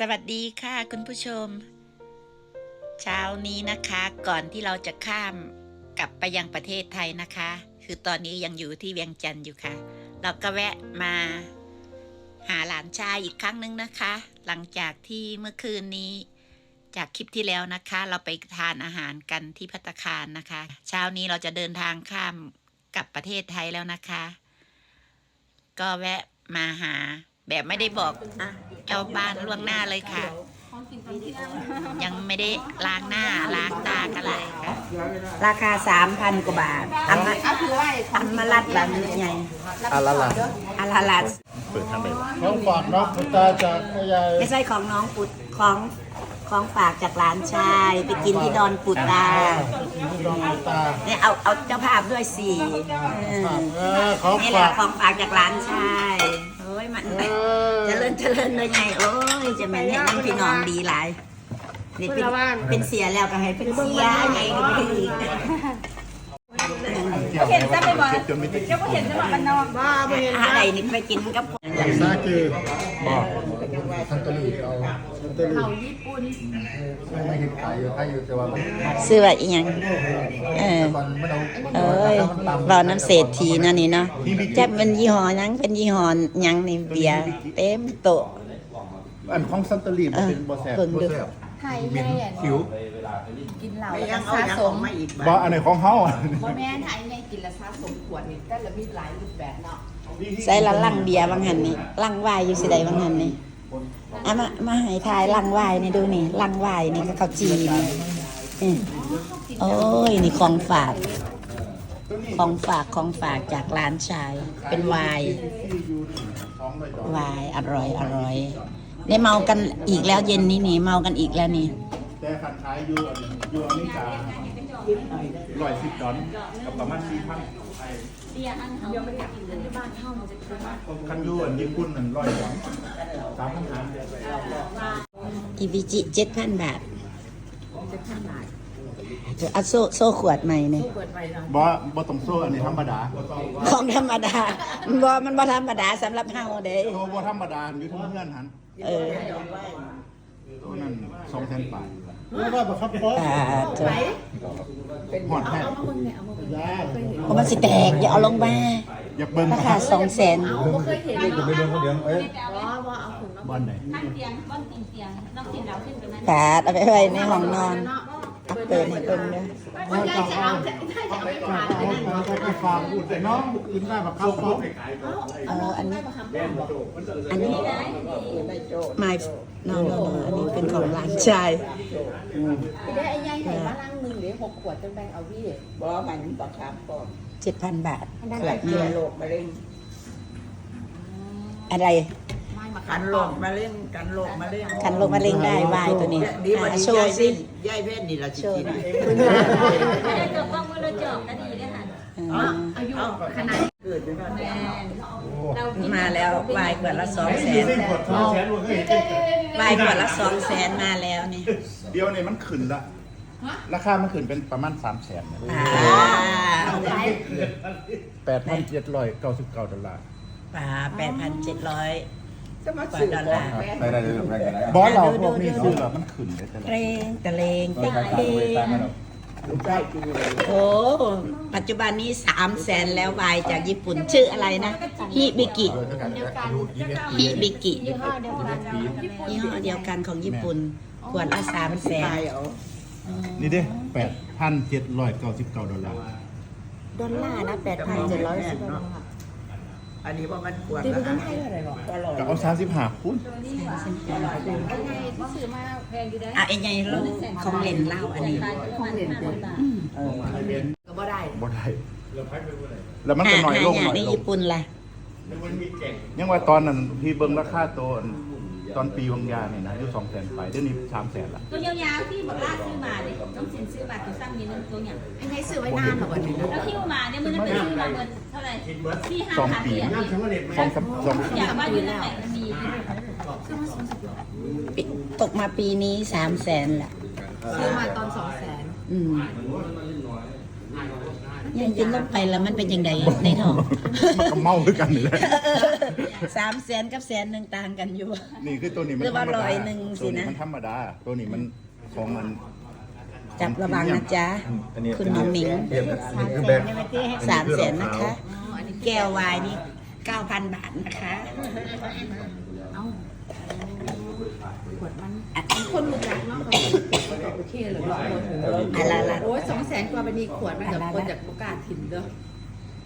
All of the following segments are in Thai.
สวัสดีค่ะคุณผู้ชม เช้านี้นะคะก่อนที่เราจะข้ามกลับไปยังประเทศไทยนะคะ คือตอนนี้ยังอยู่ที่เวียงจันทร์อยู่ค่ะ เราก็แวะมาหาหลานชายอีกครั้งหนึงนะคะ หลังจากที่เมื่อคืนนี้ จากคลิปที่แล้วนะคะ เราไปทานอาหารกันที่พัตตาคารนะคะ เช้านี้เราจะเดินทางข้ามกลับประเทศไทยแล้วนะคะ ก็แวะมาหาแบบไม่ได้บอก เจ้าบ้านล่วงหน้าเลยค่ะ ยังไม่ได้ล้างหน้าล้างตากันเลยค่ะ ราคาสามพันกว่าบาทอัมมาอัมมาลัดแบบใหญ่อาลาลาอาลาลัดเปิดทางไหนวะของฝากเนาะคุณตาจากแม่ยายไม่ใช่ของน้องปุดของของฝากจากหลานชาย ไปกินที่ดอนปุตตาที่ดองคุณตาเนี่ยเอาเอาเจ้าภาพด้วยสี่เออเออของนี่แหฝาละก ของฝากจากหลานชาย โอ้ยมันเออเจริญเจริญเลยไงโอ้ยจะแม่นเนี่ยน้ำพี่น้องดีหลายนี่เป็นเป็นเสียแล้วก็ให้เป็นเสียไงก็ไม่ได้อีกเห็นซะไปบ่จนไม่ติดอะไรนี่ไปกินกับอย่างซาคือบอก ทันตลีเอาทันตลีเขาญี่ปุ่นไม่เห็นขายอยู่ขายอยู่แต่ว่ามันซื้อว่าอีหยังเออตอนมันเอาเอ้ยรอน้ำเศรษฐีนะนี่เนาะจะเป็นยี่ห้อหยังเป็นยี่ห้อหยังนี่เบียร์เต็มโต๊ะอันของซันตาลีมันเป็นบอแซบเบิ่งบอดูแซบไทยใหญ่อะคิวกินเหล้าแล้วก็สะสมบออันไหนของเฮาอะบ่แม่นไทยใหญ่กินแล้วสะสมขวดนี่แต่ละมีหลายรูปแบบเนาะใส่ละลังเบียร์บางหันนี่ลังวายอยู่สิใดบางหันนี่ เอามามาให้ทายลังวายนี่ดูนี่ลังวายนี่ก็ข้าวจีนนี่โอ้ยนี่ของฝาก ของฝากของฝากจากร้านชาย เป็นวายวายอร่อยอร่อยได้เมากันอีกแล้วเย็นนี้นี่เมากันอีกแล้วนี่แต่คันขายอยู่อยู่อเมริการ้อยสิบดอลกับประมาณสี่พัน คันยูอันญี่ปุ่นอันร้อยสองสามพันหาอีวิจิเจ็ดพันบาทจะเอาโซ่โซ่ขวดใหม่เนี่ยบอบอต้องโซ่อันนี้ธรรมดา ของธรรมดามันบ่มันบ่ธรรมดาสำหรับเฮาเด้โซ่บอธรรมดาอยู่ทั้งเพื่อนหันเออตัวนั้นสองแสนบาท ไม่ว่าแบบครับป๊อปอ่าจ้ะหอดแท้เพราะมันสิแตกอย่าเอาลงมาอย่าเบิ้ลราคาสองแสนเอาเคยเดินคนเดี๋ยวเอ้ยบอลไหนเตียงบ้านติ่งเตียงนอกเตียงเราขึ้นไปนั้นปาดเอาไปไว้ในห้องนอน เอาเปิดให้เบิ่งเด้อว่าจะเอาจะเอาเอาไปฝากพูดแต่น้องกินได้แบบครับป๊อปเอออันนี้อันนี้ my no no no อันนี้เป็นของหลานชายได้ไอ้ใหญ่ให้มาลังหนึงหรือ6ขวดจังแบงเอาพี่บ่มันบักขามป้อมเจ็ดพันบาทขวดเชื้อโรคมะเร็งอะไร ม่มากันโรคมะเร็งกันโรคมะเร็งกันโรคมะเร็งได้วายตัวนี้ดีบ่อ่าดีโชยายว์สิเว้นยายเว้นนี่ล่ะสิกินได้จบบ้างมือเราจบก็ดีได้ค่ะอ่าอายุขนาดเกิดอยู่นั่นแม่เรากินมาแล้ววายขวดละสองแสนกดสองแสนว่าเฮ้ยเจ๊เจ๊วายขวดละสองแสนมาแล้วนี่เดียวเนี่ยมันขึ้นละราคามันขึ้นเป็นประมาณสามแสนอ่าแปดพันเจ็ดร้อยเก้าสิบเก้าดอลลาร์ป่าแปดพันเจ็ดร้อย จะมาซื้อของแม่ได้ได้ได้บอสเราพวกนี้ซื้อแล้วมันขึ้นได้แต่ละเรงตะเลงติ๊กติ๊กลูกชายกินอยู่เลยโอ้ปัจจุบันนี้สามแสนแล้ววายจากญี่ปุ่นชื่ออะไรนะฮิบิกิฮิบิกิยี่ห้อเดียวกันยี่ห้อเดียวกันของญี่ปุ่นขวดละสามแสนตายเอานี่เด้แปดพันเจ็ดร้อยเก้าสิบเก้าดอลลาร์ดอลลาร์นะแปดพันเจ็ดร้อยสิบเนาะ อันนี้ว่ามันควรตีละเป็นไทยเท่าไหร่บ่ก็ร้อยก็เอาสามสิบห้าคูณไอ้ใหญ่ที่ซื้อมาแพงอยู่ได้อะไอ้ไงเราของเล่นเหล้าอันนี้ของเด่นเด่นเออก็บ่ได้บ่ได้แล้วมันก็น้อยลงหาน้อยในลงญี่ปุ่นล่ะ ยังว่าตอนนั้นพี่เบิ่งราคาตัวอัน ตอนปีวังยาเนี่ยนะอยู่สองแสนไปเดี๋ยวนี้สามแสนละตัวยาวๆที่บอกล่าซื้อมาเนี่ยต้องสินซื้อมาตัวซ้ำนี้นึงตัวอย่างไอ้ใหญ่ซื้อไว้นานเหรอวันนี้แล้วคิวมาเนี่ยมันจะเป็นซื้อมาเงินเท่าไหร่ที่ห้าสองพันปีเหรียญสองสามสองอยากว่าอยู่นั่นแหละมันมีปีตกมาปีนี้สามแสนละซื้อมาตอน200,000อืม ยังกินลงไปแล้วมันเป็นยังไงในท้องมันก็เมาด้วยกันนี่แหละสามแสนกับแสนหนึ่งต่างกันอยู่ นี่คือตัวนี้มันหรือธรว่ารมดาร้อยหนึ่งสิตัวนี้นะมันธรรมดา ตัวนี้มันของมันจับระวังนะจ๊ะอันนี้คุณหมอหมิงเทียบอันนี้คือแบบสามแสนนะคะ แก้ววายนี่เก้าพันบาทนะคะคนรู้จักเนาะ เขาก็โอเคเลยเนาะอะไรล่ะโอ้ยสองแสนกว่าบันนี้ขวดมันกับคนจากโอกาสถิ่นเด้อ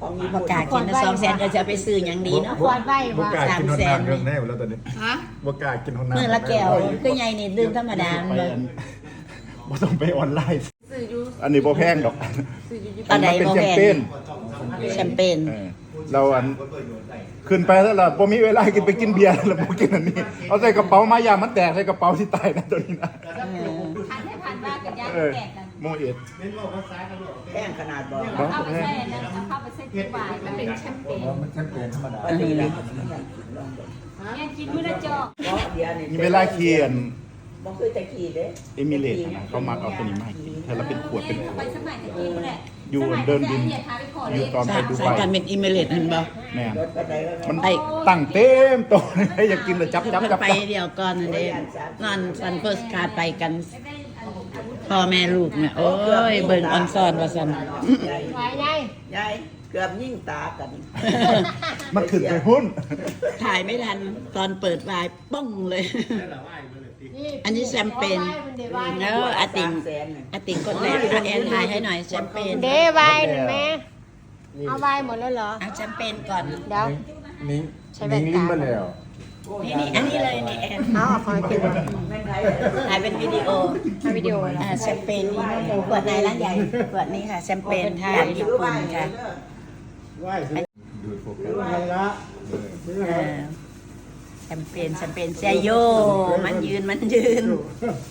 ของมีญี่ปปุ่ระนกาศกินนะสองแสนก็จะไปซื้ออย่างดีเนาะบกล้ากินหนน้ำเรื่องแน่แล้วตอนนี้ฮะบกล้ากินหนน้ำเมื่อละแก้วคือไงนี่ดื่มธรรมดา ไปเลยอันบ่ต้องไปออนไลน์ ซื้ออยู่อันนี้บ่แพงดอกซื้ออยู่ญี่ตอนไหนมัเป็นบ่แชแพมงเปญแชมเปญเออเราอันขึ้นไปแล้วล่ะบ่มีเวลากินไปกินเบียร์แล้วบ่กินอันนี้ เอาใส่กระเป๋ามายามันแตกใส่กระเป๋าที่ตายนะตัวนี้นะ พันให้พันว่ากันยาเออแตกกันโมเอ็ดแป้งขนาดบอกบ่เข้าไปแพงใส่แล้วเอาเข้าไปใส่ที่บ่ายมันเป็นแชมเปญมันแชมเปญธรรมดาอันนี้นะยังกินมื้อละจอกเพราะเดียวนี่มีเวลาเคียนบ่คือตะกี้เด้เอมิเลตนะเขามาเอาตัวนี้มาให้กินถ้าเราเป็นขวดเป็นขวไปดสมัยตะกี้แหละ อยู่เดินดิน อย่าพาไปขออเลยู่ยตอนไปดูสายไบการเป็นอิมเมเลตเห็นบ่แม่นรถก็ได้แล้วมันไอ้ตั้งเต็มโตะเลยอยากกินเลยจับจับจับไปเดียวก่อนนั่นเองนอนฟันเฟิร์สคาร์ไปกันพ่อแม่ลูกเนี่ยโอ้ยเบิ่งออนซอนว่าซั่นไว้ไงยายเกือบยิ่งตากันมันขึ้นไปหุ้นถ่ายไม่ทันตอนเปิดวายป้องเลยอั นนี้แชมเปญแล้วอาติงแสนน่ะอาติงกดแรกอาแอนถ่ายให้หน่อยแชมเปญเด้ไวน์หนึ่งแม่เอาไวน์หมดแล้วเหรอเอาแชมเปญก่อนเดี๋ยวนิ้งใช้แว่นิ้นงตาลิ้นมาแล้วนี่นี่อันนี้เลยนี่แอนเอาเอาคอยกินถ่ายเป็นวิดีโอวิดีโอแล้วอ่าแชมเปญนี่ขวดในร้านใหญ่ขวดนี้ค่ะแชมเปญจากญี่ปุ่นค่ะดูดโฟกัสเออ แชมเปญแชมเปญเซโย มันยืนมันยืน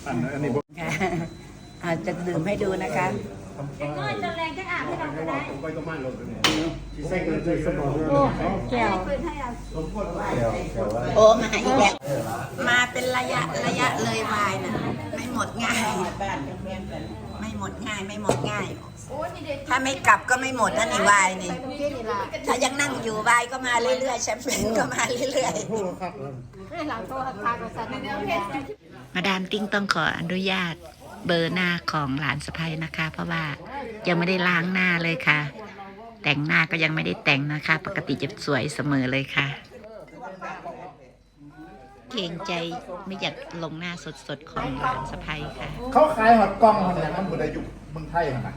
อันนั้นอันนี้บ่ค่ะอาจจะดื่มให้ดูนะคะจะน้อยจะแรงจะอาบให้เราก็ได้ไปก็มันลงโอ้แก้วเปิดให้เอาแก้วแก้วว่าโอ้มาอีกแล้วมาเป็นระยะระยะเลยวายนะไม่หมดง่ายบ้านแม่งกันไม่หมดง่ายไม่หมดง่าย ถ้าไม่กลับก็ไม่หมดนะนี่วายนี่ ถ้ายังนั่งอยู่วายก็มาเรื่อยๆแชมเปญก็มาเรื่อยๆมาดามติ้งต้องขออนุญาตเบอร์หน้าของหลานสะพ้ยนะคะ เพราะว่ายังไม่ได้ล้างหน้าเลยค่ะ แต่งหน้าก็ยังไม่ได้แต่งนะคะ ปกติจะสวยเสมอเลยค่ะ กรงใจไม่อยากลงหน้าสดๆของหลานสะพ้ยค่ะ เขาขายหอดกล้องมันอย่างนั้นบ่ได้อยู่เมืองไทยหั่นน่ะ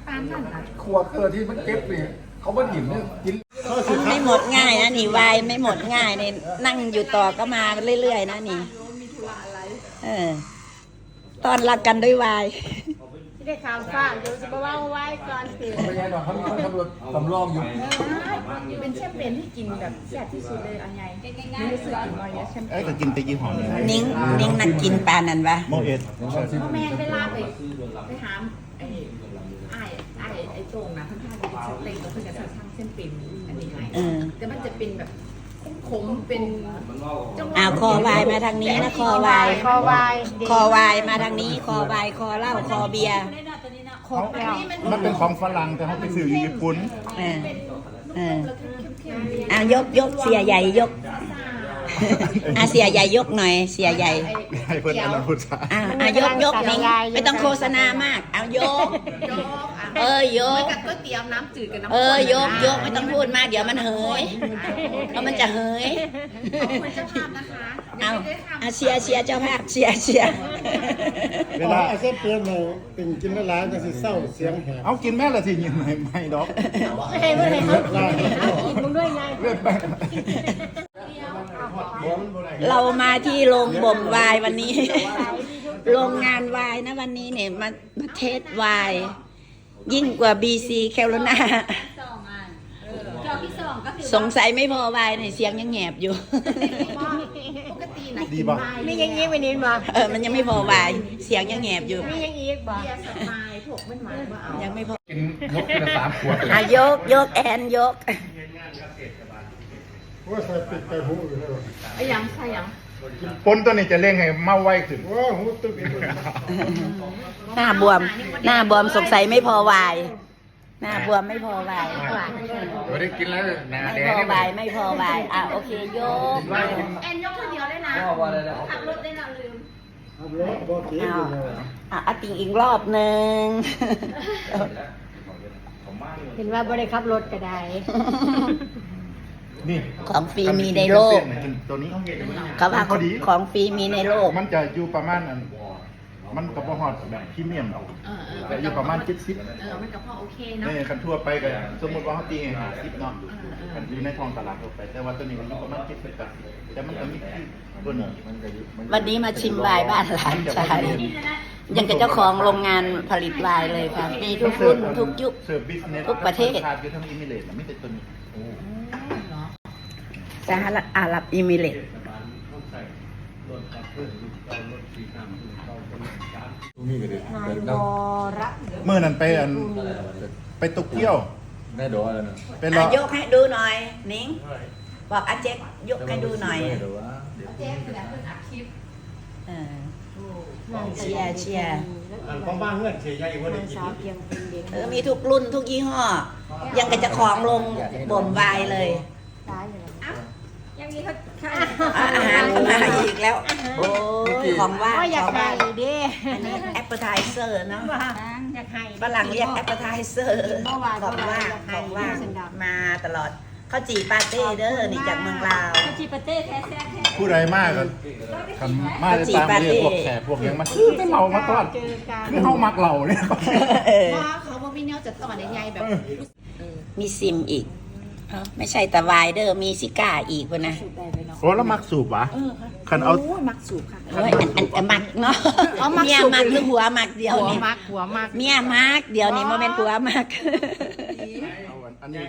ขวดเออที่มันเก็บนี่เขาบ่หยิบเนี่ยกินๆไม่หมดง่ายนะนี่วายไม่หมดง่ายนี่นั่งอยู่ต่อก็มาเรื่อยๆนะนี่เออตอนรักกันด้วยวายที่ ได้ข่าวฟ้าเดี๋ยวจะมาว่าไว้ก่อนสิไม่ใช่หรอกเขามีคนตำรวจสำรองอยู่เป็นแชมเปญที่กินแบบแซ่บที่สุดเลยอันใหญ่ไม่รู้สึกกินมาเยอะแชมเปญเอ้ยก็กินแต่ยี่ห้อนี้นิ้งนิ้งนักกินปลานันวะโมเอ็ดพ่อแม่เวลาไปไปหาไอ้ไอ้ไอ้ไอ้โต่งนะท่านท่านเป็นสเต็กแล้วเพื่อนจะทำเส้นเป็นอันนี้ให้เออแต่มันจะเป็นแบบ ขมๆเป็นจังหวะอ้าวคอวายมาทางนี้นะคอวายคอวายคอวายมาทางนี้ คอวายคอเหล้าคอเบียร์ได้หน่อยตัวนี้เนาะครบแล้วมันเป็นของฝรั่งแต่เขาไปซื้ออยู่ญี่ปุ่นเออเอออะยกยกเสียใหญ่ยก อะเสียใหญ่ยกหน่อย เสียใหญ่ให้เพิ่นอันนั้นพุทธะอะอะยกยกนี่ไม่ต้องโฆษณามาก เอายกเออยก กับก๋วยเตี๋ยวน้ำจืดกับน้ำเออยกยกไม่ต้องพูดมากเดี๋ยวมันเหยเพราะมันจะเหยคนเจ้าภาพนะคะเอาอะเชียร์เชียร์เจ้าภาพเชียร์เชียร์เวลาไอ้เส้นเปลี่ยนเราเป็นกินแล้วร้ายก็สิเศร้าเสียงแหบเอากินแม่ละสิยินไม่ไม่ดอกไม่ให้ไม่ให้เขากินมึงด้วยไง เลือดไปเรามาที่โรงบ่มวายวันนี้ โรงงานวายนะวันนี้เนี่ยมามาเทศวาย ยิ่งกว่า BC แคโรนาสองอันเออจอกที่สองก็คือสงสัยไม่พอวายเนี่ยเสียงยังแหบอยู่ ปกตินะดีป่ะมียังงี้วันนี้มาเออมันยังไม่พอวาย เสียงยังแหบอยู่ มียังอีกบ่เบียร์สมายพวกมันหมายว่าเอายังไม่พอกินนกกินละสามขวดเลยอะยกยกแอนยก ว่าใส่ปิดไปหูอยู่แล้วไอ้ยังใช่ยังปนตัวนี้จะเร่งให้เมาไวขึ้นว่าหูตึกอีกแล้วหน้าบวม หน้าบวมสงสัยไม่พอวาย หน้าบวมไม่พอวายไม่ได้กินแล้วหนาไม่แดพงอวายไม่พอวายอะโอเคโยกแอนยกคนเดียวได้นะขับรถได้นะลืมขับรถบ่ขี่อยู่เลยอะเอาติงอีกรอบหนึ่งเห็นว่าบ่ได้ขับรถก็ได้ นี่ของฟรีมีในโลก ตัวนี้เขาว่าพอดีของฟรีมีในโลก มันจะอยู่ประมาณอันมันก็บ่ฮอดแบบพรีเมียมหรอกเออเออแต่อยู่ประมาณ70เออมันกับพ่อโอเคเนาะนี่คันทั่วไปก็สมมุติว่าเฮาตีให้50เนาะคันอยู่ในท้องตลาดทั่วไป แต่ว่าตัวนี้มันอยู่ประมาณ70 80แต่มันก็มีที่ตัวนี้มันก็อยู่มันวันนี้มาชิมไวน์บ้านหลานชายยังกับเจ้าของโรงงานผลิตไวน์เลยค่ะมีทุกรุ่นทุกยุคเสิร์ฟบิสเนสทุกประเทศขาดอยู่ทั้งอิมิเรตน่ะมีแต่ตัวนี้ สหรัฐอาหรับอิมิเรตส์มีก็ได้นายแล้ววระเมื่อนั้นไปอันไปโตเกียวได้ดอกอะไรนะเป็นอะรอยกให้ดูหน่อย นิ้งบอกอาเจ๊กยกให้ดูหน่อยได้ดอกว่าเจ๊คือแบบเพิ่งอัดคลิปเออเชียร์เชียร์อันของบ้านเงื่อนเสียใหญ่กว่าได้นางกินสาวเพียงเป็นเด็กเออมีทุกรุ่นทุกยี่ห้อ ยังกับเจ้าของโรงบ่มไวน์เลยตายอยู่แล้วยัง มีเขาข้าวอะอาหารก็มาอีกแล้ว โอ้ยของว่างก็อยากของได้ว่างเด้อันนี้แอปเปอร์ไทเซอร์เนาะอยากให้ฝรั่งเรียกแอปเปอร์ไทเซอร์เมื่อวานของว่างเมื่อวานของว่างเมื่อวานมาตลอดข้าวจีปาเต้เด้อนี่จากเมืองลาวข้าวจีปาเต้แท้แท้แท้ผู้ใดมากก็ทำมาได้ตามเรียกพวกแขกพวกหยังมาซื้อไปเหล่ามาต้อนเจอกันคือเฮามักเหล่าเนี่ยเออว่าเขาบอกมีแนวจะต่อในใยแบบมีซิมอีก เอ้าไม่ใช่แต่ไวน์เด้อมีซิก้าอีกวะนะได้ไปเนาะโอ้แล้วมักสูบวะคันเอาโอ้มักสูบค่ะเอ้ยอันอันอันมักเนาะเอามักเมียสุกมักหรือหัวมักเดียวหัวนี่มักหัวมัก เมียมักเดียวนี่โมเมนหัวมักอันนี้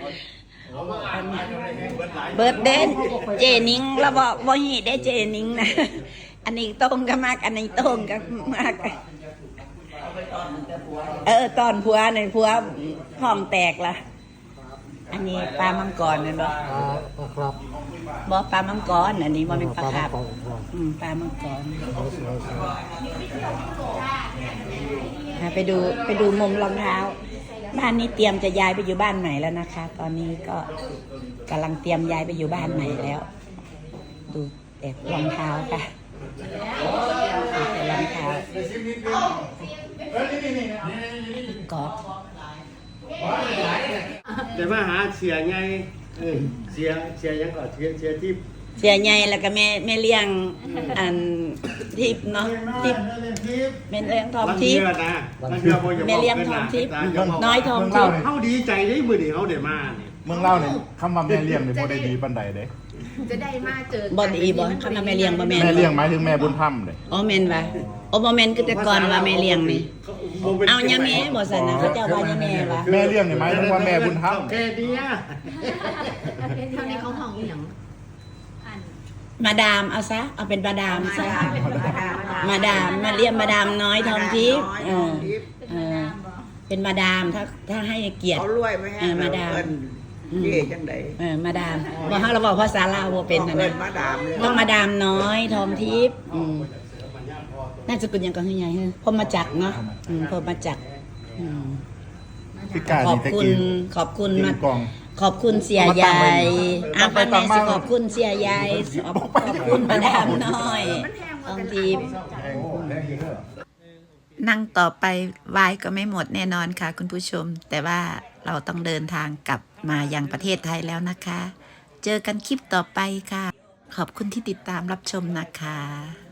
เบิร์ดเดนเจนิงแล้วบอกบ่ฮีได้เจนิงนะ อันนี้ตรงก็มาก อันนี้ตรงก็มาก เออตอนผัวในผัวท้องแตกละ อันนี้ปลามังกรเนี่ยบ่ครับบ่ปลามังกรอันนี้บ่เป็นปลาคาบอืมปลามังกรอะไปดูไปดูมุมรองเท้า บ้านนี้เตรียมจะย้ายไปอยู่บ้านใหม่แล้วนะคะ ตอนนี้ก็กำลังเตรียมย้ายไปอยู่บ้านใหม่แล้ว ดูแต่รองเท้าค่ะดูแต่รองเท้ากอบ แต่มาหาเสียไงเออเสียเสียยังก่อนเสียเสียที่เสียใหญ่แล้วก็แม่แม่เลี้ยงอันทิพย์เนาะทิพย์แม่เลี้ยงทองวันทิเชื่พอย์ นะวันเชื่อบ่อย่าแม่เลี้ยงทองทิพย์ น้อยทองทิพย์ เฮาดีใจได้มื้อนี้เฮาได้มานี่เมืองเล่าเนี่ยคำว่าแม่เลี้ยงเนี่ยบ่ได้ดีปานใดเด้ จะได้มาเจอบ่ดีบ่คำว่าแม่เลี้ยงบ่แม่นแม่เลี้ยงหมายถึงแม่บุญธรรมเด้อ๋อแม่นว่ะโอ้บ่แม่นคือแต่ก่อนว่าแม่เลี้ยงนี่เอายาแม่บ่ซั่นนะเขาเจ้าว่ายาแม่วะแม่เลี้ยงเนี่ยหมายถึงว่าแม่บุญธรรมแค่เนี้ยเท่านี้เขาห้องอีหยังมาดามเอาซะเอาเป็นมาดามซะมาดามมาเรียกมาดามน้อยทองทิพย์เออเออเป็นมาดามถ้าถ้าให้เกียรติเขารวยไหมฮะเออมาดาม เพิ่นเย่จังไดเออมาดามบ่เฮาเราบอกภาษาลาวบ่เป็นนะเพิ่นะนมาดามเลยต้องมาดามน้อยทองทิพย์อืมน่าจะเป็นหยังก็คือใหญ่ฮะพรหมจักรเนาะอืมพรหมจักรอืมพี่กาขอนี่บตะคุณกี้ขอบคุณกิมานกล่อง ขอบคุณเสียใหญ่อาปันแม่สิขอบคุณเสียใหญ่ขอบขอบคุณมาดามน้อยทองทิพย์ นั่งต่อไปวายก็ไม่หมดแน่นอนค่ะ คุณผู้ชม แต่ว่าเราต้องเดินทางกลับมายังประเทศไทยแล้วนะคะ เจอกันคลิปต่อไปค่ะ ขอบคุณที่ติดตามรับชมนะคะ